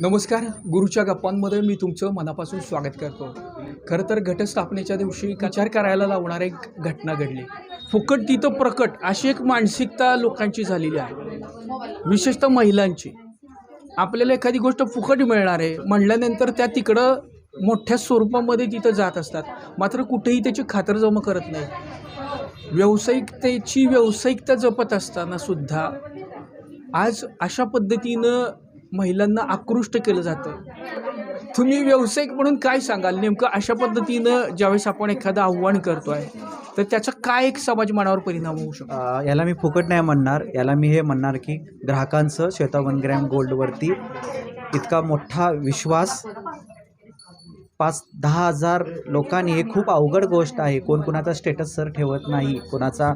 नमस्कार गुरुच्या गप्पांमध्ये मी तुमचं मनापासून स्वागत करतो. खरं तर घटस्थापनेच्या दिवशी विचार करायला लावणारी एक घटना घडली. फुकट तिथं प्रकट अशी एक मानसिकता लोकांची झालेली आहे. विशेषतः महिलांची. आपल्याला एखादी गोष्ट फुकट मिळणार आहे म्हणल्यानंतर त्या तिकडं मोठ्या स्वरूपामध्ये तिथं जात असतात. मात्र कुठेही त्याची खातरजमा करत नाही. व्यावसायिकतेची व्यावसायिकता जपत असताना सुद्धा आज अशा पद्धतीनं महिलांना आकृष्ट केलं जातं. तुम्ही व्यावसायिक म्हणून काय सांगाल? नेमकं अशा पद्धतीनं ज्यावेळेस आपण एखादं आव्हान करतो आहे तर त्याचा काय एक समाज मनावर परिणाम होऊ शकतो? याला मी फुकट नाही म्हणणार. याला मी हे म्हणणार की ग्राहकांचं श्वेता वन ग्रॅम गोल्डवरती इतका मोठा विश्वास पाच दहा हजार लोकांनी हे खूप अवघड गोष्ट आहे. कोण कोणाचा स्टेटस सर ठेवत नाही कोणाचा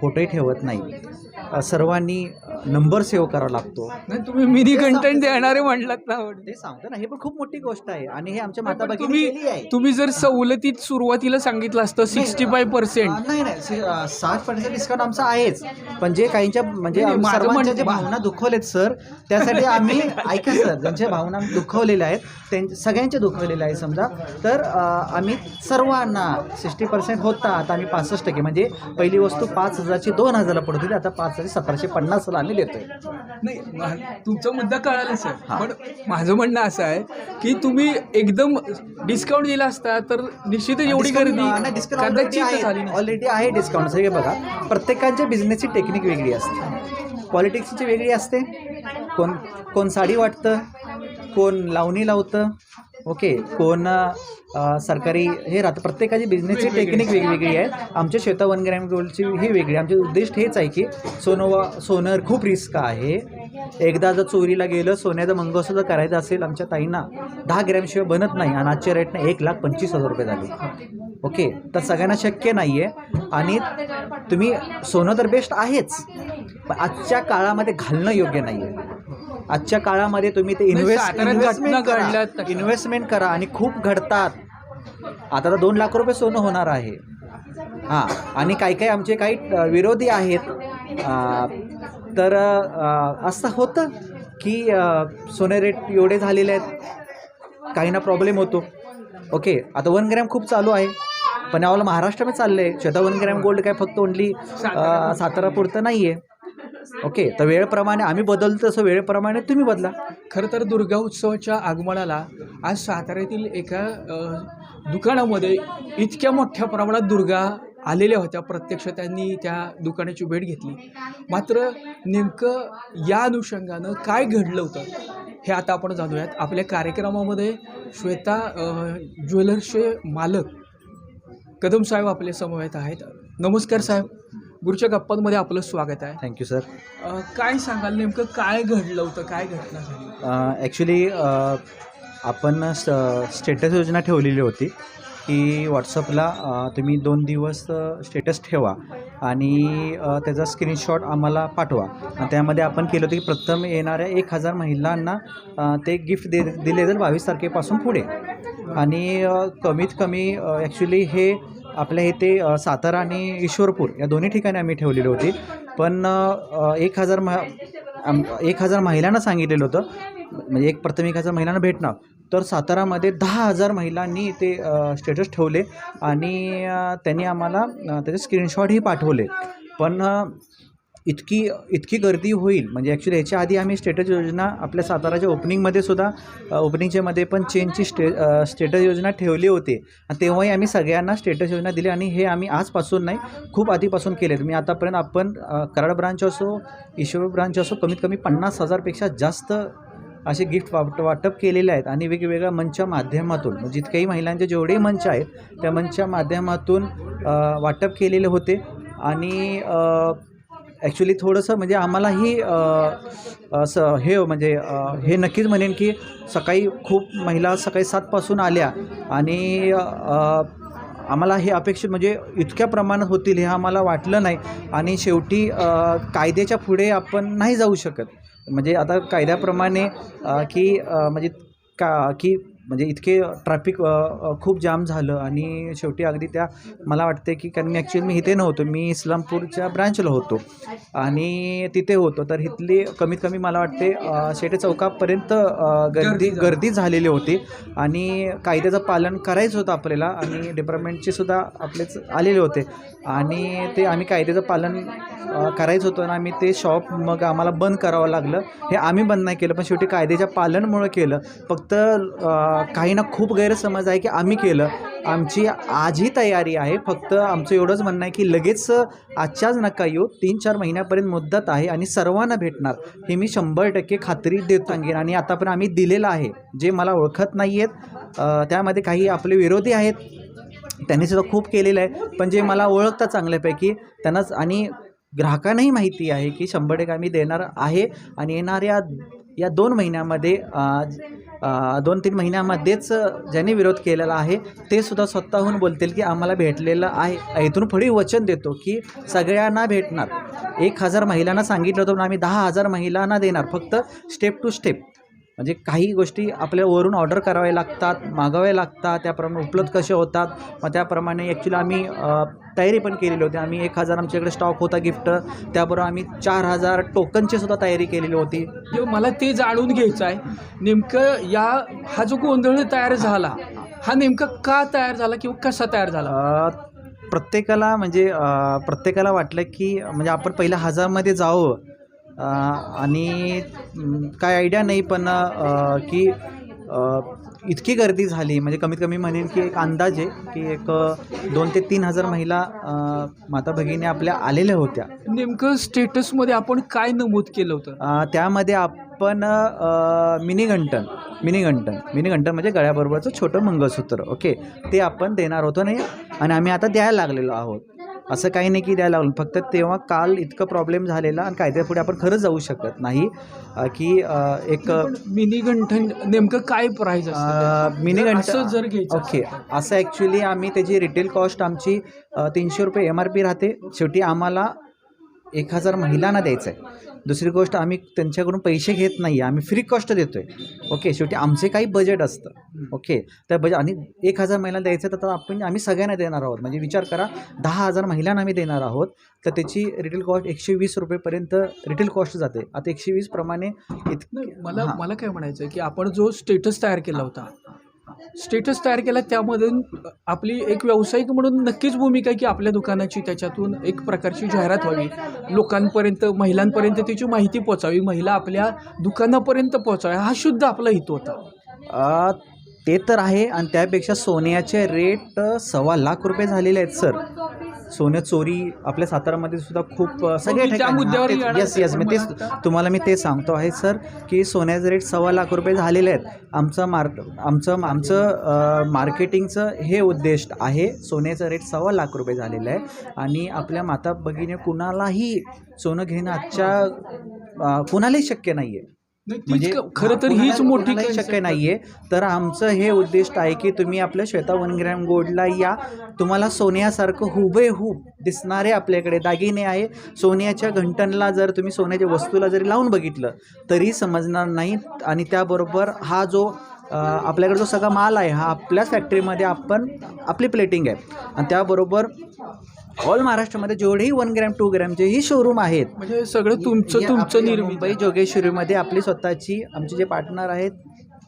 फोटोही ठेवत नाही. सर्वांनी नंबर सेव्ह करावा लागतो. नाही तुम्ही मिनी कंटेंट देणारे म्हणलात ना ते सांगतो ना हे पण खूप मोठी गोष्ट आहे आणि हे आमच्या माता तुम्ही तुम्ही जर सवलतीत सुरुवातीला सांगितलं असतं सिक्स्टी फाय पर्सेंट नाही नाही साठ पर्सेंट डिस्काउंट आमचा आहेच. पण जे काहींच्या म्हणजे सर्वांच्या जे भावना दुखवलेत सर त्यासाठी आम्ही ऐका सर ज्यांच्या भावना दुखवलेल्या आहेत त्यां सगळ्यांचे दुखवलेले आहे समजा. तर आम्ही सर्वांना सिक्स्टी पर्सेंट होता आता आम्ही पासष्ट टक्के. म्हणजे पहिली वस्तू पाच हजारची दोन हजारला पडत होती आता पाच हजार सतराशे पन्नासला आम्ही देतोय नाही मा- तुमचा मुद्दा कळाला सर हां. पण माझं म्हणणं असं आहे की तुम्ही एकदम डिस्काउंट दिला असता तर निश्चितच एवढी गर्दी कदाचित झाली नसती. ऑलरेडी आहे डिस्काउंट हे बघा प्रत्येकाच्या बिझनेसची टेक्निक वेगळी असते. पॉलिटिक्सची वेगळी असते. कोण कोण साडी वाटतं कोण लावणी लावतं ओके कोण सरकारी हे राहतं प्रत्येकाची बिझनेसची टेक्निक वेगवेगळी आहे आमच्या श्वेता वन ग्रॅम गोल्डची हे वेगळी आमचे उद्दिष्ट हेच आहे की सोनोवा सोनं खूप रिस्क आहे. एकदा जर चोरीला गेलं सोन्याचं मंगळसूत्र जर करायचं असेल आमच्या ताईंना दहा ग्रॅमशिवाय बनत नाही आणि आजच्या रेटनं एक लाख पंचवीस हजार रुपये झाले. ओके तर सगळ्यांना शक्य नाही आहे आणि तुम्ही सोनं तर बेस्ट आहेच पण आजच्या काळामध्ये घालणं योग्य नाही आहे आजच्या काळामध्ये तुम्ही ते इन्व्हेस्ट साधारण इन्व्हेस्टमेंट घटना घडल्यात करा. तशा. इन्व्हेस्टमेंट करा आणि खूप घडतात. आता तर दोन लाख रुपये सोनं होणार आहे. हां आणि काही काही आमचे काही अ, विरोधी आहेत. अ, तर अ, असं होतं की अ, सोने रेट एवढे झालेले आहेत. काहींना प्रॉब्लेम होतो. ओके आता वन ग्रॅम खूप चालू आहे. पण यावाला महाराष्ट्रामध्ये चाललं आहे स्वतः वन ग्रॅम गोल्ड काय फक्त ओनली सातारा पुरतं नाही आहे ओके तर वेळेप्रमाणे आम्ही बदलतो तसं वेळेप्रमाणे तुम्ही बदला. खरं तर दुर्गा उत्सवाच्या आगमनाला आज साताऱ्यातील एका दुकानामध्ये इतक्या मोठ्या प्रमाणात दुर्गा आलेल्या होत्या. प्रत्यक्ष त्यांनी त्या दुकानाची भेट घेतली. मात्र नेमकं या अनुषंगानं काय घडलं होतं हे आता आपण जाणूयात. आपल्या कार्यक्रमामध्ये श्वेता ज्वेलर्सचे मालक कदम साहेब आपले समवेत आहेत. नमस्कार साहेब. गुरुच्या गप्पांमध्ये आपलं स्वागत आहे. थँक्यू सर अ, काय सांगाल नेमकं? काय घडलं होतं? काय घटना झाली ॲक्च्युली आपण स स्टेटस योजना ठेवलेली होती की व्हॉट्सअपला अ, तुम्ही दोन दिवस स्टेटस ठेवा आणि अ, त्याचा स्क्रीनशॉट आम्हाला पाठवा. आणि त्यामध्ये आपण केलं होतं की प्रथम येणाऱ्या एक हजार महिलांना अ, ते गिफ्ट दे दिले जाईल बावीस तारखेपासून पुढे. आणि अ, कमीत कमी ॲक्च्युली हे आपल्या इथे सातारा आणि ईश्वरपूर या दोन्ही ठिकाणी आम्ही ठेवलेली होती. पण एक हजार मह आम एक हजार महिलांना सांगितलेलं होतं. म्हणजे एक प्रथम एक हजार महिलांना भेटणार तर सातारामध्ये दहा हजार महिलांनी ते स्टेटस ठेवले आणि त्यांनी आम्हाला त्याचे स्क्रीनशॉटही पाठवले. पण इतकी इतकी गर्दी होईल. म्हणजे ॲक्च्युली ह्याच्या आधी आम्ही स्टेटस योजना आपल्या साताराच्या ओपनिंगमध्ये सुद्धा ओपनिंगच्यामध्ये पण चेनची स्टे स्टेटस योजना ठेवली होती. आणि तेव्हाही आम्ही सगळ्यांना स्टेटस योजना दिली आणि हे आम्ही आजपासून नाही खूप आधीपासून केले. मी आतापर्यंत आपण कराड ब्रांच असो ईश्वर ब्रांच असो कमीत कमी पन्नास हजारपेक्षा जास्त असे गिफ्ट वाट वाटप केलेले आहेत. आणि वेगवेगळ्या मंचच्या माध्यमातून म्हणजे जितकेही महिलांचे जेवढे मंच आहेत त्या मंचच्या माध्यमातून वाटप केलेले होते. आणि ॲक्च्युली थोडंसं म्हणजे आम्हालाही असं हे म्हणजे हे नक्कीच म्हणेन की सकाळी खूप महिला सकाळी सातपासून आल्या आणि आम्हाला हे अपेक्षित म्हणजे इतक्या प्रमाणात होतील हे आम्हाला वाटलं नाही आणि शेवटी कायद्याच्या पुढे आपण नाही जाऊ शकत. म्हणजे आता कायद्याप्रमाणे की म्हणजे का की म्हणजे इतके ट्रॅफिक खूप जाम झालं आणि शेवटी अगदी त्या मला वाटते की कारण ॲक्च्युली मी इथे नव्हतो मी इस्लामपूरच्या ब्रांचला होतो आणि तिथे होतो. तर इथली कमीत कमी मला वाटते शेटे चौकापर्यंत गर्दी गर्दी झाली. गर्दी झालेली होती आणि कायद्याचं पालन करायचं होतं आपल्याला आणि डिपार्टमेंटचे सुद्धा आपलेच आलेले होते आणि ते आम्ही कायद्याचं पालन करायचं होतं आणि आम्ही ते शॉप मग आम्हाला बंद करावं लागलं. हे आम्ही बंद नाही केलं पण शेवटी कायद्याच्या पालनमुळं केलं. फक्त काही ना खूप गैरसमज आहे की आम्ही केलं. आमची आजही तयारी आहे. फक्त आमचं एवढंच म्हणणं आहे की लगेच आजच्याच नका येऊ. तीन चार महिन्यापर्यंत मुद्दत आहे आणि सर्वांना भेटणार. हे मी शंभर टक्के खात्री देत सांगेन आणि आता पण आम्ही दिलेलं आहे. जे मला ओळखत नाही आहेत त्यामध्ये काही आपले विरोधी आहेत. त्यांनी सुद्धा खूप केलेलं आहे. पण जे मला ओळखतात चांगल्यापैकी त्यांनाच आणि ग्राहकांनाही माहिती आहे की शंभर टक्के आम्ही देणार आहे. आणि येणाऱ्या या दोन महिन्यामध्ये दोन तीन महिन्यामध्येच ज्यांनी विरोध केलेला आहे ते सुद्धा स्वतःहून बोलतील की आम्हाला भेटलेलं आहे. इथून पुढे वचन देतो की सगळ्यांना भेटणार. एक हजार महिलांना सांगितलं होतं पण आम्ही दहा हजार महिलांना देणार. फक्त स्टेप टू स्टेप म्हणजे काही गोष्टी आपल्याला वरून ऑर्डर कराव्या लागतात मागाव्या लागतात त्याप्रमाणे उपलब्ध कसे होतात? मग त्याप्रमाणे ॲक्च्युली आम्ही तयारी पण केलेली होती. आम्ही एक हजार आमच्याकडे स्टॉक होता गिफ्ट त्याबरोबर आम्ही चार हजार टोकनची सुद्धा तयारी केलेली होती. जे मला ते जाणून घ्यायचं आहे. नेमकं या हा जो गोंधळ तयार झाला हा नेमका का तयार झाला किंवा कसा तयार झाला? प्रत्येकाला म्हणजे प्रत्येकाला वाटलं की म्हणजे आपण पहिल्या हजारमध्ये जावं. आणि काय आयडिया नाही पण की इतकी गर्दी झाली. म्हणजे कमीत कमी म्हणेन की एक अंदाज आहे की एक दोन ते तीन हजार महिला माता भगिनी आपल्या आलेल्या होत्या. नेमकं स्टेटसमध्ये आपण काय नमूद केलं होतं? त्यामध्ये आपण अ, मिनी घंटन मिनी घंटन. मिनी घंटन म्हणजे गळ्याबरोबरचं छोटं मंगळसूत्र ओके? ते आपण देणार होतो नाही आणि आम्ही आता द्यायला लागलेलो आहोत. असं काही नाही की द्यायला लागलो फक्त तेव्हा काल इतकं प्रॉब्लेम झालेला आणि कायद्यापुढे आपण खरंच जाऊ शकत नाही की एक मिनी गंठन नेमकं काय प्राइस अ, मिनी असं जर घ्यायचं ओके. असं ॲक्च्युली आम्ही त्याची रिटेल कॉस्ट आमची तीनशे रुपये एम आर पी राहते. शेवटी आम्हाला एक हजार महिलांना द्यायचं आहे दुसरी गोष्ट आम्ही त्यांच्याकडून पैसे घेत नाही आम्ही फ्री कॉस्ट देतो आहे ओके शेवटी आमचे काही बजेट असतं. ओके त्या बजेट आणि एक हजार महिला द्यायचं तर आपण आम्ही सगळ्यांना देणार आहोत. म्हणजे विचार करा दहा हजार महिलांना आम्ही देणार आहोत तर त्याची रिटेल कॉस्ट एकशे वीस रुपयेपर्यंत रिटेल कॉस्ट जाते. आता एकशे वीस प्रमाणे इत मला. मला काय म्हणायचं आहे की आपण जो स्टेटस तयार केला होता स्टेटस तयार केला त्यामधून आपली एक व्यावसायिक म्हणून नक्कीच भूमिका आहे की आपल्या दुकानाची त्याच्यातून एक प्रकारची जाहिरात व्हावी. लोकांपर्यंत महिलांपर्यंत त्याची माहिती पोचावी महिला आपल्या दुकानापर्यंत पोचावी हा शुद्ध आपला हेतू होता. ते तर आहे आणि त्यापेक्षा सोन्याचे रेट सव्वा लाख रुपये झालेले आहेत सर. सोनं चोरी आपल्या सातारामध्ये सुद्धा खूप सगळ्या मी त्या मुद्द्यावर ठिकाणी येस येस मी तेच तुम्हाला मी ते सांगतो आहे सर की सोन्याचे रेट सव्वा लाख रुपये झालेले आहेत. आमचं मार्क आमचं आमचं मार्केटिंगचं हे उद्देश आहे सोन्याचं रेट सव्वा लाख रुपये झालेलं आहे. आणि आपल्या माता भगिनी कुणालाही सोनं घेणं आजच्या कुणालाही शक्य नाही आहे म्हणजे खरं तर हीच मोठी शक्य concept नाही आहे. तर आमचं हे उद्दिष्ट आहे की तुम्ही आपल्या श्वेता वन ग्रॅम गोल्डला या. तुम्हाला सोन्यासारखं हुबेहूब दिसणारे आपल्याकडे दागिने आहे. सोन्याच्या घंटनला जर तुम्ही सोन्याच्या वस्तूला जरी लावून बघितलं तरी समजणार नाही. आणि त्याबरोबर हा जो आपल्याकडे जो सगळा माल आहे हा आपल्याच फॅक्टरीमध्ये आपण आपली प्लेटिंग आहे. आणि त्याबरोबर ऑल महाराष्ट्रामध्ये जेवढेही वन ग्रॅम टू ग्रॅमचेही शोरूम आहेत म्हणजे सगळं तुमचं या तुमचं निर्मिती. मुंबई जोगेश्वरीमध्ये आपली स्वतःची आमचे जे पार्टनर आहेत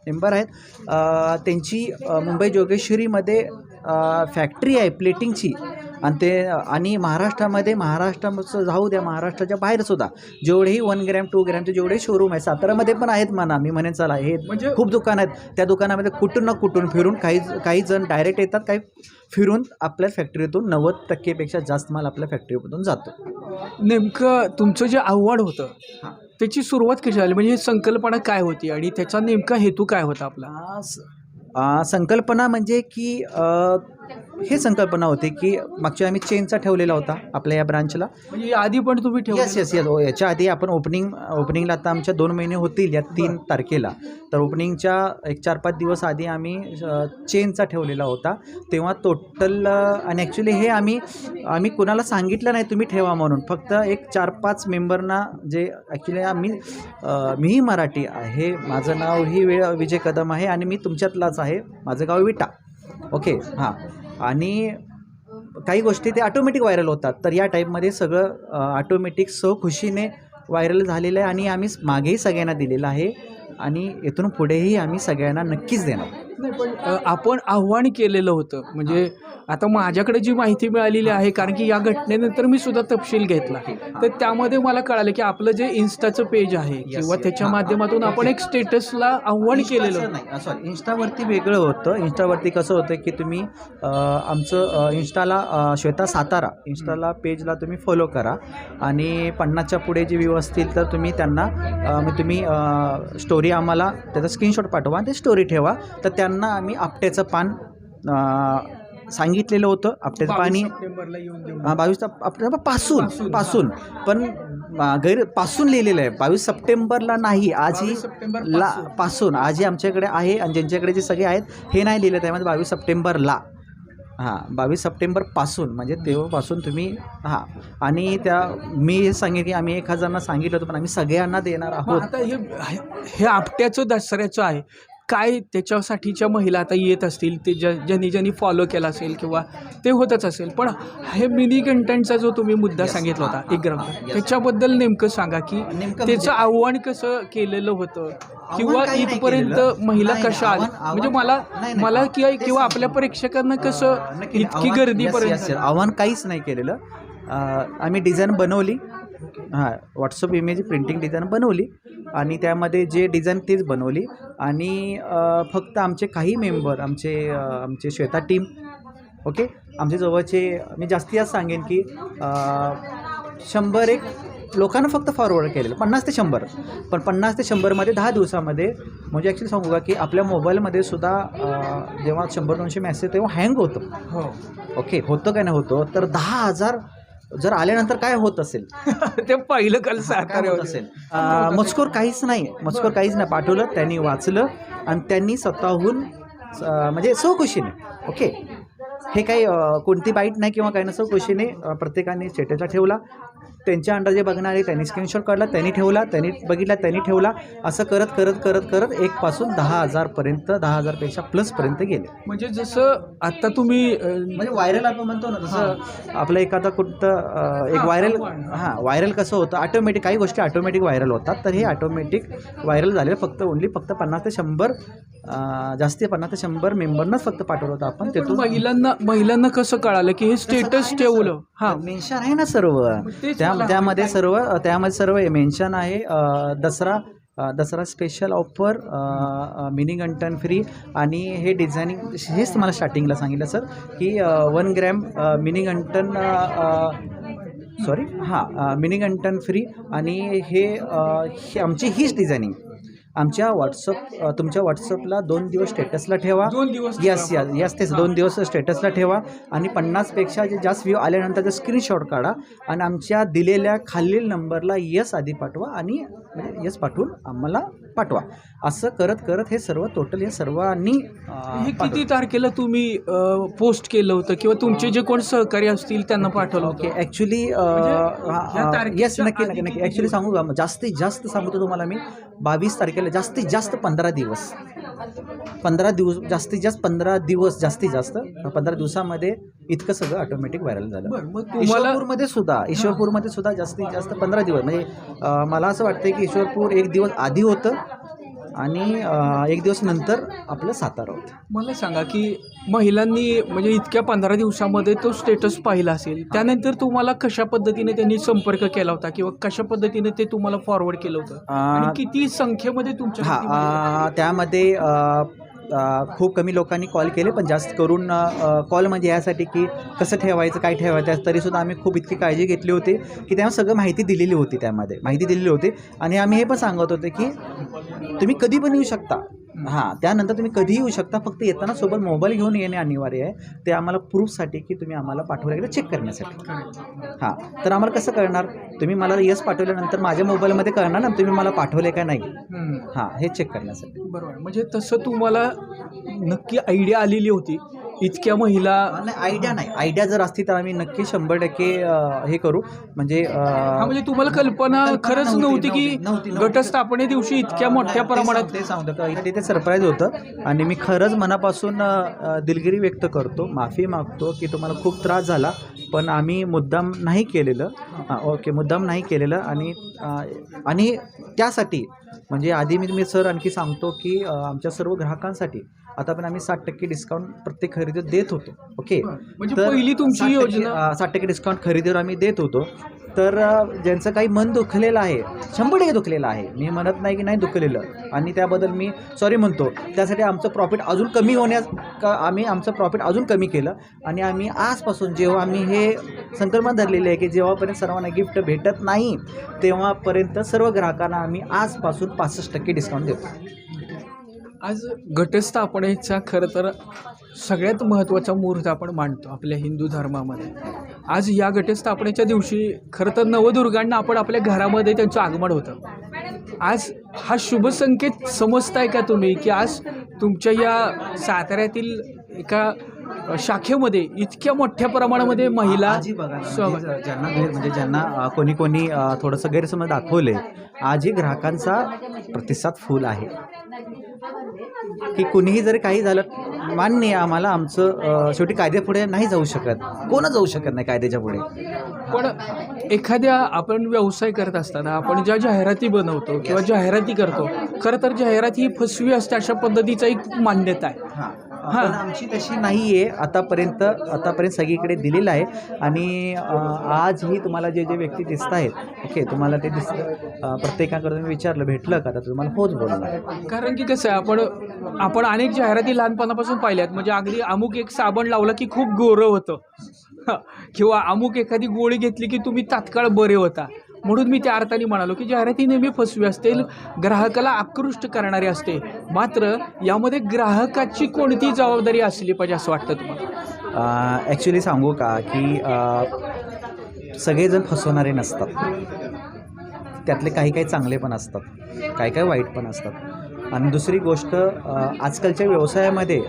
मेंबर आहेत अ, त्यांची अ, मुंबई जोगेश्वरीमध्ये अ, फॅक्टरी आहे प्लेटिंगची आणि ते आणि महाराष्ट्रामध्ये महाराष्ट्राचं जाऊ द्या महाराष्ट्राच्या बाहेर सुद्धा. जेवढेही वन ग्रॅम टू ग्रॅमचे जेवढे शोरूम आहे सातारामध्ये पण आहेत म्हणा मी म्हणेन चला हे म्हणजे खूप दुकान आहेत. त्या दुकानामध्ये कुठून ना कुठून फिरून काही काही जण डायरेक्ट येतात काही फिरून आपल्या फॅक्टरीतून नव्वद टक्केपेक्षा जास्त माल आपल्या फॅक्टरीमधून जातो. नेमकं तुमचं जे आव्हान होतं हां. त्याची सुरुवात कशी झाली? म्हणजे संकल्पना काय होती आणि त्याचा नेमका हेतू काय होता आपला? संकल्पना म्हणजे की हे संकल्पना होती की मागच्या आम्ही चेनचा ठेवलेला होता आपल्या या ब्रांचला म्हणजे आधी पण तुम्ही ठेवले येस येस येस याच्या आधी आपण ओपनिंग ओपनिंगला आता आमच्या दोन महिने होतील या तीन तारखेला. तर ओपनिंगच्या एक चार पाच दिवस आधी आम्ही चेनचा ठेवलेला होता. तेव्हा टोटल आणि ॲक्च्युली हे आम्ही आम्ही कुणाला सांगितलं नाही तुम्ही ठेवा म्हणून. फक्त एक चार पाच मेंबरना जे ॲक्च्युली आम्ही मीही मराठी आहे माझं नाव ही वेळ विजय कदम आहे आणि मी तुमच्यातलाच आहे. माझं गाव विटा. ओके हां. आणि काही गोष्टी ते ऑटोमॅटिक व्हायरल होतात. तर या टाईपमध्ये सगळं ऑटोमॅटिक खुशीने व्हायरल झालेलं आहे आणि आम्ही मागेही सगळ्यांना दिलेलं आहे आणि इथून पुढेही आम्ही सगळ्यांना नक्कीच देणार. नाही पण आपण आव्हान केलेलं होतं. म्हणजे आता माझ्याकडे जी माहिती मिळालेली आहे कारण की या घटनेनंतर मी सुद्धा तपशील घेतला. तर त्यामध्ये मला कळालं की आपलं जे इन्स्टाचं पेज आहे किंवा. त्याच्या. माध्यमातून आपण एक स्टेटसला आव्हान केलेलं नाही. सॉरी इंस्टावरती वेगळं होतं. इंस्टावरती कसं होतं की तुम्ही आमचं अ, श्वेता सातारा इंस्टाला पेजला तुम्ही फॉलो करा. आणि पन्नासच्या पुढे जे व्ह्यू असतील तर तुम्ही त्यांना मग तुम्ही स्टोरी आम्हाला त्याचा स्क्रीनशॉट पाठवा आणि ते स्टोरी ठेवा. तर त्यांना आम्ही आपट्याचं पान सांगितलेलं होतं आपट्याचं पाणी. सप्टेंबरला येऊन देऊ हा, बावीस सप- आपल्या पासून पासून, पण गैरपासून लिहिलेलं आहे. बावीस सप्टेंबरला नाही आजही ला पासून. आजही आमच्याकडे आहे आणि ज्यांच्याकडे जे सगळे आहेत हे नाही लिहिलं त्यामध्ये बावीस सप्टेंबरला. हां बावीस सप्टेंबरपासून म्हणजे तेव्हापासून तुम्ही हां. आणि त्या मी हे सांगेन की आम्ही एक हजारांना सांगितलं होतं पण आम्ही सगळ्यांना देणार आहोत. आता हे हे आपट्याचं दसऱ्याचं आहे. काय त्याच्यासाठीच्या महिला आता येत असतील ते ज्या ज्यांनी ज्यांनी फॉलो केला असेल किंवा ते होतच असेल पण हे मिनी कंटेंटचा जो तुम्ही मुद्दा. सांगितला होता एक ग्राम yes. त्याच्याबद्दल नेमकं सांगा की त्याचं म्हणजे- आव्हान कसं केलेलं होतं किंवा इथपर्यंत. महिला कशा आल्या म्हणजे मला मला किंवा किंवा आपल्या. प्रेक्षकांना कसं. इतकी गर्दीपर्यंत. आव्हान काहीच नाही केलेलं आम्ही डिझाईन बनवली हां व्हॉट्सअप इमेज प्रिंटिंग डिझाईन बनवली आणि त्यामध्ये जे डिझाईन तेच बनवली. आणि फक्त आमचे काही मेंबर आमचे आमचे श्वेता टीम ओके? आमच्या जवळचे मी जास्त सांगेन की शंभर एक लोकांना फक्त फॉरवर्ड केलेलं. पन्नास ते शंभर. पण पन्नास ते शंभरमध्ये दहा दिवसामध्ये म्हणजे ॲक्च्युली सांगू का की आपल्या मोबाईलमध्ये सुद्धा जेव्हा शंभर दोनशे मेसेज तेव्हा हँग होतं. हो. ओके? होतं काय नाही होतं तर दहा हजार जर आल्यानंतर काय होत असेल? ते पहिलं कल काय होत. असेल? मजकूर काहीच नाही. मजकूर काहीच नाही पाठवलं. त्यांनी वाचलं आणि त्यांनी स्वतःहून म्हणजे सवकुशीने ओके? हे काही कोणती बाईट नाही किंवा काही नसं खुशीने प्रत्येकाने स्टेटसला ठेवला. त्यांच्या अंडर जे बघणारे त्यांनी स्क्रीनशॉट काढला त्यांनी ठेवला त्यांनी बघितला त्यांनी ठेवला. असं करत करत करत करत एकपासून दहा हजारपर्यंत दहा हजारपेक्षा प्लसपर्यंत गेले. म्हणजे जसं आता तुम्ही म्हणजे व्हायरल आपण म्हणतो ना जसं आपलं एखादा कुठं एक व्हायरल. हां व्हायरल कसं होतं ऑटोमॅटिक काही गोष्टी ऑटोमॅटिक व्हायरल होतात. तर हे ऑटोमॅटिक व्हायरल झालेलं फक्त ओनली फक्त पन्नास ते शंभर जास्ती पन्नास ते शंभर मेंबरनाच फक्त पाठवलं होतं आपण पण तिथून. महिलांना महिलांना कसं कळालं की हे स्टेटस ठेवलं? हा. मेन्शन आहे ना सर्व. त्या त्यामध्ये. सर्व त्यामध्ये सर्व मेन्शन आहे. Dussehra Dussehra special offer mini Gantan free आणि हे डिझायनिंग हेच तुम्हाला स्टार्टिंगला सांगितलं सर की वन ग्रॅम मिनी गंटन सॉरी हां मिनी गंटन फ्री आणि हे ही- आमची हीच डिझायनिंग आमच्या व्हॉट्सअप तुमच्या व्हॉट्सअपला दोन दिवस स्टेटसला ठेवा. दोन दिवस यस यस यस तेच दोन दिवस स्टेटसला ठेवा. आणि पन्नासपेक्षा जे जास्त व्ह्यू आल्यानंतर ते स्क्रीनशॉट काढा. आणि आमच्या दिलेल्या खालील नंबरला यस आधी पाठवा आणि म्हणजे यस पाठवून आम्हाला पाठवा. असं करत करत हे सर्व टोटल हे सर्वांनी हे. किती तारखेला तुम्ही पोस्ट केलं होतं किंवा तुमचे जे कोण सहकारी असतील त्यांना पाठवलं ओके ॲक्च्युली म्हणजे येस नक्की नक्की नक्की. ॲक्च्युली? सांगू का? जास्तीत जास्त सांगतो तुम्हाला मी. बावीस तारखेला जास्तीत जास्त पंधरा दिवस. पंधरा दिवस जास्तीत जास्त पंधरा दिवस जास्तीत जास्त. पंधरा दिवसामध्ये इतकं सगळं ऑटोमॅटिक व्हायरल झालं. बरं मग तुम्हाला ईश्वरपूरमध्ये सुद्धा ईश्वरपूरमध्ये सुद्धा जास्तीत जास्त पंधरा दिवस म्हणजे अं, मला असं वाटतं की ईश्वरपूर एक दिवस आधी होतं आणि अं, एक दिवस नंतर आपलं सातारा होतं. मला सांगा की महिलांनी म्हणजे इतक्या पंधरा दिवसामध्ये तो स्टेटस पाहिला असेल त्यानंतर तुम्हाला कशा पद्धतीने त्यांनी संपर्क केला होता किंवा कशा पद्धतीने ते तुम्हाला फॉरवर्ड केलं होतं? आणि अं, किती संख्येमध्ये तुमच्या हां अं, त्यामध्ये अं, खूप कमी लोकांनी कॉल केले पण जास्त करून कॉल म्हणजे यासाठी की कसं ठेवायचं काय ठेवायचं तरीसुद्धा आम्ही खूप इतकी काळजी घेतली होती की त्यामुळे सगळं माहिती दिलेली होती त्यामध्ये माहिती दिलेली होती. आणि आम्ही हे पण सांगत होते की तुम्ही कधी पण येऊ शकता. हां त्यानंतर तुम्ही कधीही येऊ शकता. फक्त येताना सोबत मोबाईल घेऊन येणे अनिवार्य आहे. ते आम्हाला प्रूफसाठी की तुम्ही आम्हाला पाठवलं गेलं चेक करण्यासाठी. हां तर आम्हाला कसं कळणार? तुम्ही मला यस पाठवल्यानंतर माझ्या मोबाईलमध्ये कळणार ना तुम्ही मला पाठवले का नाही. हां हे चेक करण्यासाठी. बरोबर. म्हणजे तसं तुम्हाला नक्की आयडिया आलेली होती. इतक्या महिला नाही आयडिया नाही. आयडिया जर असती तर आम्ही नक्की शंभर टक्के हे करू. म्हणजे हा म्हणजे तुम्हाला कल्पना खरंच नव्हती, की. घटस्थापने दिवशी इतक्या मोठ्या प्रमाणात ते सांगतो. का तिथे सरप्राईज होतं. आणि मी खरंच मनापासून दिलगिरी व्यक्त करतो. माफी मागतो की तुम्हाला खूप त्रास झाला पण आम्ही मुद्दाम नाही केलेलं. ओके मुद्दाम नाही केलेलं. आणि आणि त्यासाठी म्हणजे आधी मी मी सर आणखी सांगतो की आमच्या सर्व ग्राहकांसाठी आता पण आम्ही साठ टक्के डिस्काउंट प्रत्येक खरेदीत देत होतो ओके म्हणजे तर पहिली तुमची 60% योजना? साठ टक्के डिस्काउंट खरेदीवर आम्ही देत होतो. तर ज्यांचं काही मन दुखलेलं आहे शंभर टक्के दुखलेलं आहे. मी म्हणत नाही की नाही दुखलेलं. आणि त्याबद्दल मी सॉरी म्हणतो. त्यासाठी आमचं प्रॉफिट अजून कमी होण्यास का आम्ही आमचं प्रॉफिट अजून कमी केलं. आणि आम्ही आजपासून जेव्हा आम्ही हे संकल्पना धरलेली आहे की जेव्हापर्यंत सर्वांना गिफ्ट भेटत नाही तेव्हापर्यंत सर्व ग्राहकांना आम्ही आजपासून पासष्ट टक्के डिस्काउंट देतो. आज घटस्थापनेचा खरं तर सगळ्यात महत्त्वाचा मुहूर्त आपण मांडतो आपल्या हिंदू धर्मामध्ये. आज या घटस्थापनेच्या दिवशी खरं तर नवदुर्गांना आपण आपल्या घरामध्ये त्यांचं आगमन होतं. आज हा शुभ संकेत समजताय का तुम्ही की आज तुमच्या या साताऱ्यातील एका शाखेमध्ये इतक्या मोठ्या प्रमाणामध्ये महिला म्हणजे ज्यांना गैर म्हणजे ज्यांना कोणी कोणी थोडंसं गैरसमज दाखवले आजही ग्राहकांचा प्रतिसाद फुल आहे. की कुणीही जरी काही झालं मान्य आहे आम्हाला आमचं शेवटी कायद्यापुढे नाही जाऊ शकत. कोणच जाऊ शकत नाही कायद्याच्या पुढे. पण एखाद्या आपण व्यवसाय करत असताना आपण ज्या जाहिराती बनवतो किंवा जाहिराती करतो खरं तर जाहिरात ही फसवी असते अशा पद्धतीचा एक मान्यता आहे. हां. पण आमची तशी नाही आहे आतापर्यंत आतापर्यंत सगळीकडे दिलेलं आहे. आणि आजही तुम्हाला जे जे व्यक्ती दिसत आहेत ओके तुम्हाला ते दिसतं अ, प्रत्येकाकडे मी विचारलं भेटलं का? तर तुम्हाला होच बोलणार. कारण की कसं आहे आपण आपण अनेक जाहिराती लहानपणापासून पाहिल्यात. म्हणजे अगदी अमुक एक साबण लावला की खूप गोरं होतं. किंवा अमुक एखादी गोळी घेतली की तुम्ही तात्काळ बरे होता. म्हणून मी त्या अर्थाने म्हणालो की जाहिराती नेहमी फसवी असते ग्राहकाला आकृष्ट करणारी असते. मात्र यामध्ये ग्राहकाची कोणती जबाबदारी असली पाहिजे असं वाटतं तुम्हाला? ॲक्च्युली सांगू का की सगळेजण फसवणारे नसतात. त्यातले काही काही चांगले पण असतात काही काही वाईट पण असतात. आणि दुसरी गोष्ट आजकालच्या व्यवसायामध्ये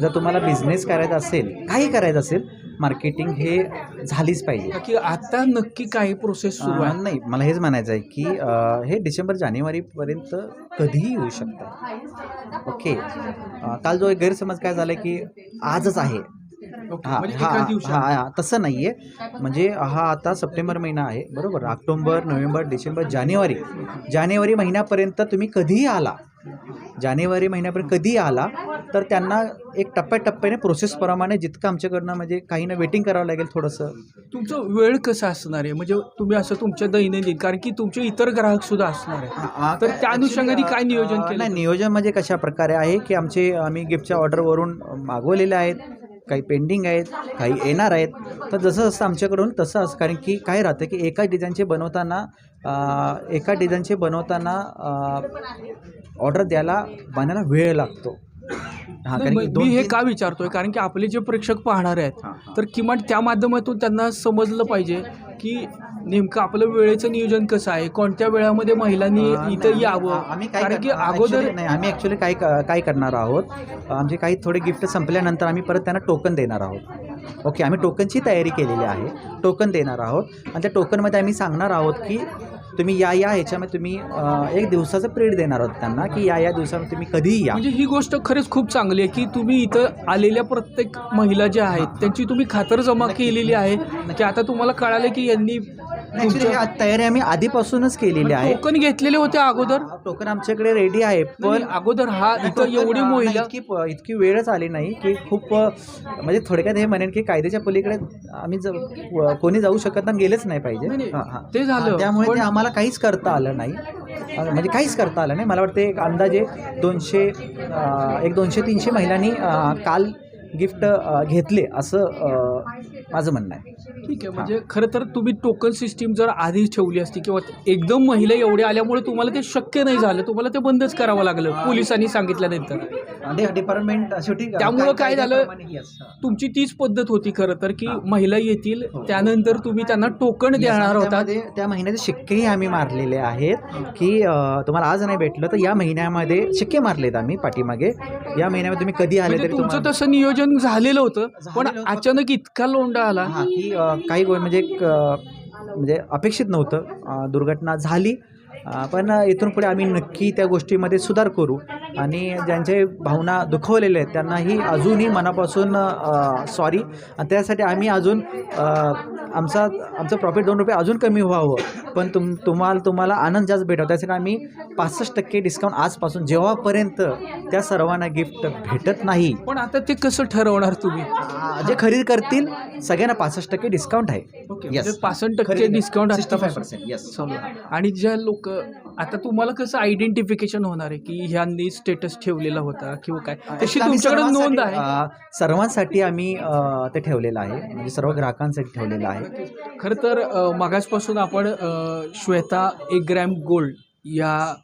जर तुम्हाला बिझनेस करायचा असेल काही करायचं असेल मार्केटिंग हे झालीच पाहिजे. की आता नक्की काही प्रोसेस सुरू आहे? नाही मला हेच म्हणायचं आहे की हे डिसेंबर जानेवारीपर्यंत कधीही येऊ शकतं. ओके. काल जो एक गैरसमज काय झाला की आजच आहे. हा म्हणजे हा. हा हा, तसं नाही आहे म्हणजे हा आता सप्टेंबर महिना आहे बरोबर? ऑक्टोबर नोव्हेंबर डिसेंबर जानेवारी. जानेवारी महिन्यापर्यंत तुम्ही कधीही आला जानेवारी महिन्यापर्यंत कधीही आला तर त्यांना एक टप्प्याटप्प्याने प्रोसेसप्रमाणे जितकं आमच्याकडनं म्हणजे काही ना वेटिंग करावं लागेल थोडंसं. तुमचं वेळ कसा असणार आहे? म्हणजे तुम्ही असं तुमच्या दैनंदिन कारण की तुमचे इतर ग्राहक सुद्धा असणार आहे तर त्या अनुषंगाने काय नियोजन केलं नाही नियोजन म्हणजे कशा प्रकारे आहे की आमचे आम्ही गिफ्टच्या ऑर्डरवरून मागवलेले आहेत. काही पेंडिंग आहेत काही येणार आहेत. तर जसं जसं आमच्याकडून तसं असं. कारण की काय राहतं की एका डिझाईनचे बनवताना एका डिझाईनचे बनवताना ऑर्डर द्यायला बनायला वेळ लागतो. हां नाही, कारण की मग दोन मी हे तीन- का विचारतोय? कारण की आपले जे प्रेक्षक पाहणार आहेत. तर किमान त्या माध्यमातून त्यांना समजलं पाहिजे. की नेमकं आपलं वेळेचं नियोजन कसं आहे? कोणत्या वेळामध्ये महिलांनी इथं यावं? आम्ही काय कारण की करणार- अगोदर नाही आम्ही ॲक्च्युली काय काय करणार आहोत? आमचे काही थोडे गिफ्ट संपल्यानंतर आम्ही परत त्यांना टोकन देणार आहोत. ओके आम्ही टोकनची तयारी केलेली आहे. टोकन देणार आहोत. आणि त्या टोकनमध्ये आम्ही सांगणार आहोत की तुम्ही या या ह्याच्यामध्ये तुम्ही अं, एक दिवसाचं पिरियड देणार आहोत त्यांना की या या दिवसामध्ये तुम्ही कधीही या. म्हणजे ही गोष्ट खरंच खूप चांगली आहे की तुम्ही इथं आलेल्या प्रत्येक महिला ज्या आहेत त्यांची तुम्ही खातर जमा केलेली आहे की आता तुम्हाला कळालं की यांनी तुमच्या तयारी आम्ही आधीपासूनच केलेली आहे टोकन घेतलेले होते अगोदर टोकन आमच्याकडे रेडी आहे पण पण अगोदर हा इथं एवढी महिला इतकी प- इतकी वेळच आली नाही की खूप अं, म्हणजे थोडक्यात हे म्हणेन की कायद्याच्या पलीकडे आम्ही ज- व- कोणी जाऊ शकत नाही गेलेच नाही पाहिजे नाही, हां, हां. ते झालं. हां, त्यामुळे पण- ते आम्हाला काहीच करता आलं नाही अं, म्हणजे काहीच करता आलं नाही मला वाटतं एक अंदाजे दोनशे अं, एक दोनशे तीनशे महिलांनी अं, काल गिफ्ट घेतले असं माझं म्हणणं आहे. ठीक आहे म्हणजे खरं तर तुम्ही टोकन सिस्टीम जर आधीच ठेवली असती किंवा एकदम महिला एवढे आल्यामुळे तुम्हाला ते शक्य नाही झालं तुम्हाला ते बंदच करावं लागलं पोलिसांनी सांगितल्यानंतर. डिपार्टमेंट शेवटी त्यामुळं काय झालं? तुमची तीच पद्धत होती खरं तर की. महिला येतील हो. त्यानंतर तुम्ही त्यांना टोकन देणार होता त्या महिन्याचे शिक्केही आम्ही मारलेले आहेत की तुम्हाला आज नाही भेटलं तर या महिन्यामध्ये शिक्के मारलेत आम्ही पाठीमागे. या महिन्यामध्ये तुम्ही कधी आले म्हणजे तरी तुमचं तसं नियोजन झालेलं होतं पण झालेलं होतं. अचानक इतका लोंडा आला. हां की अ, काही गो म्हणजे एक, अ, म्हणजे अपेक्षित नव्हतं. अ, दुर्घटना झाली. पण इथून पुढे आम्ही नक्की त्या गोष्टीमध्ये सुधार करू. आणि ज्यांचे भावना दुखवलेल्या आहेत त्यांनाही अजूनही मनापासून सॉरी आणि त्यासाठी आम्ही अजून आमचा आमचं प्रॉफिट दोन रुपये अजून कमी व्हावं. पण तुम तुम्हाला तुम्हाला आनंद जास्त भेटावं. त्यासाठी आम्ही पासष्ट टक्के डिस्काउंट आजपासून जेव्हापर्यंत त्या सर्वांना गिफ्ट भेटत नाही. पण आता ते कसं ठरवणार तुम्ही? जे खरेदी करतील सगळ्यांना पासष्ट टक्के डिस्काउंट आहे. म्हणजे पासष्ट टक्के डिस्काउंट चालू आहे. आणि ज्या लोक आता तुम्हाला कसं आयडेंटिफिकेशन होणार आहे की ह्यांनी स्टेटस ठेवलेला होता किंवा काय? तशी तुमच्याकडे नोंद आहे. सर्वांसाठी आम्ही अ, ते ठेवलेलं आहे. म्हणजे सर्व ग्राहकांसाठी ठेवलेलं आहे. खरं तर अ, मागासपासून आपण अ, श्वेता एक ग्रॅम गोल्ड या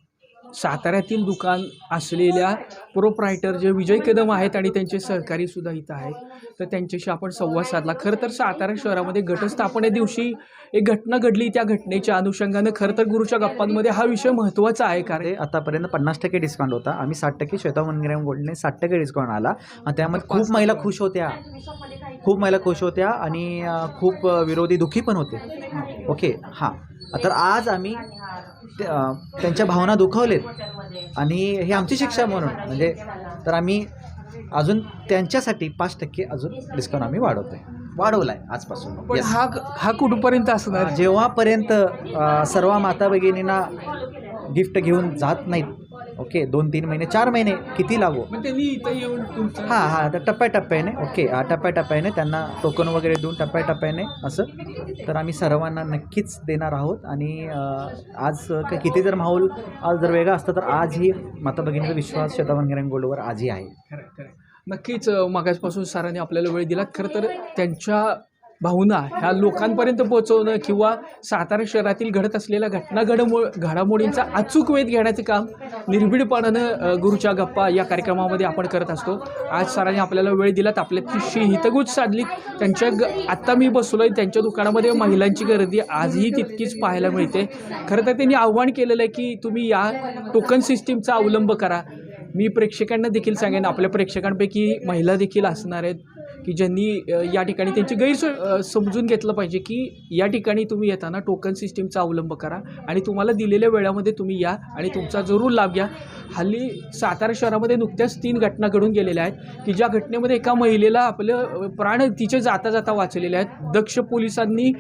साताऱ्यातील दुकान असलेल्या प्रोप्रायटर जे विजय कदम आहेत आणि त्यांचे सहकारी सुद्धा इथं आहेत. तर त्यांच्याशी आपण संवाद साधला. खरं तर सातारा शहरामध्ये घटस्थापने दिवशी एक घटना घडली. त्या घटनेच्या अनुषंगानं खरं तर गुरुच्या गप्पांमध्ये हा विषय महत्त्वाचा आहे कारण आतापर्यंत पन्नास टक्के डिस्काउंट होता. आम्ही साठ टक्के श्वेता वनग्राम गोल्डने साठ टक्के डिस्काउंट आला. आणि त्यामध्ये खूप महिला खुश होत्या. खूप महिला खुश होत्या आणि खूप विरोधी दुःखी पण होते. ओके? हां. तर आज आम्ही त्यांच्या भावना दुखवलेत आणि हे आमची शिक्षा म्हणून म्हणजे तर आम्ही अजून त्यांच्यासाठी पाच टक्के अजून डिस्काउंट आम्ही वाढवतोय वाढवला आहे आजपासून पण Yes. हा हा कुठपर्यंत असणार? जेव्हापर्यंत सर्व माता भगिनींना गिफ्ट घेऊन जात नाहीत ओके दोन तीन महिने चार महिने किती लागू? मग त्यांनी इथं येऊन तुमचं हां हां तर टप्प्याटप्प्याने ओके हा टप्प्याटप्प्याने त्यांना टोकन वगैरे देऊन टप्प्याटप्प्याने असं. तर आम्ही सर्वांना नक्कीच देणार आहोत आणि आज काय किती जर माहोल आज जर वेगळा असता तर आजही माता भगिनीचा विश्वास शतवंगिरंग गोल्डवर आजही आहे. नक्कीच मागासपासून सरांनी आपल्याला वेळ दिला खरं तर त्यांच्या भावना ह्या लोकांपर्यंत पोहोचवणं किंवा सातारा शहरातील घडत असलेल्या घटना घडमो घडामोडींचा अचूक वेध घेण्याचं काम निर्भीडपणानं गुरुच्या गप्पा या कार्यक्रमामध्ये आपण करत असतो. आज सरांनी आपल्याला वेळ दिलात आपल्याशी हितगुज साधली त्यांच्या ग आत्ता मी बसलो आहे त्यांच्या दुकानामध्ये महिलांची गर्दी आजही तितकीच पाहायला मिळते. खरं तर त्यांनी आव्हान केलेलं आहे की तुम्ही या टोकन सिस्टीमचा अवलंब करा. मी प्रेक्षकांना देखील सांगेन आपल्या प्रेक्षकांपैकी महिला देखील असणार आहेत. की ज्यांनी या ठिकाणी त्यांची गैरसोय समजून घेतलं पाहिजे की या ठिकाणी तुम्ही येताना टोकन सिस्टीमचा अवलंब करा आणि तुम्हाला दिलेल्या वेळामध्ये तुम्ही या आणि तुमचा जरूर लाभ घ्या. हल्ली सातारा शहरामध्ये नुकत्याच तीन घटना घडून गेलेल्या आहेत की ज्या घटनेमध्ये एका महिलेला आपलं प्राण तिचे जाता जाता वाचलेले आहेत. दक्ष पोलिसांनी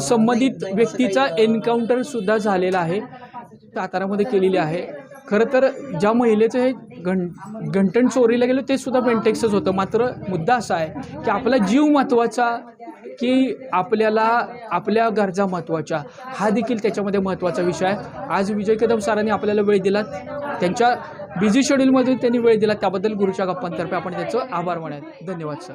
संबंधित व्यक्तीचा एन्काउंटरसुद्धा झालेला आहे. सातारामध्ये केलेली आहे. खरं तर ज्या महिलेचं हे घं घंटण चोरीला गेलो ते सुद्धा पेंटेक्सच होतं. मात्र मुद्दा असा आहे की आपला जीव महत्त्वाचा की आपल्याला आपल्या गरजा महत्त्वाच्या हा देखील त्याच्यामध्ये महत्त्वाचा विषय आहे. आज विजय कदम सरांनी आपल्याला वेळ दिला त्यांच्या बिझी शेड्यूलमध्ये त्यांनी वेळ दिला त्याबद्दल गुरुच्या गप्पांतर्फे आपण त्याचं आभार मानायत धन्यवाद सर.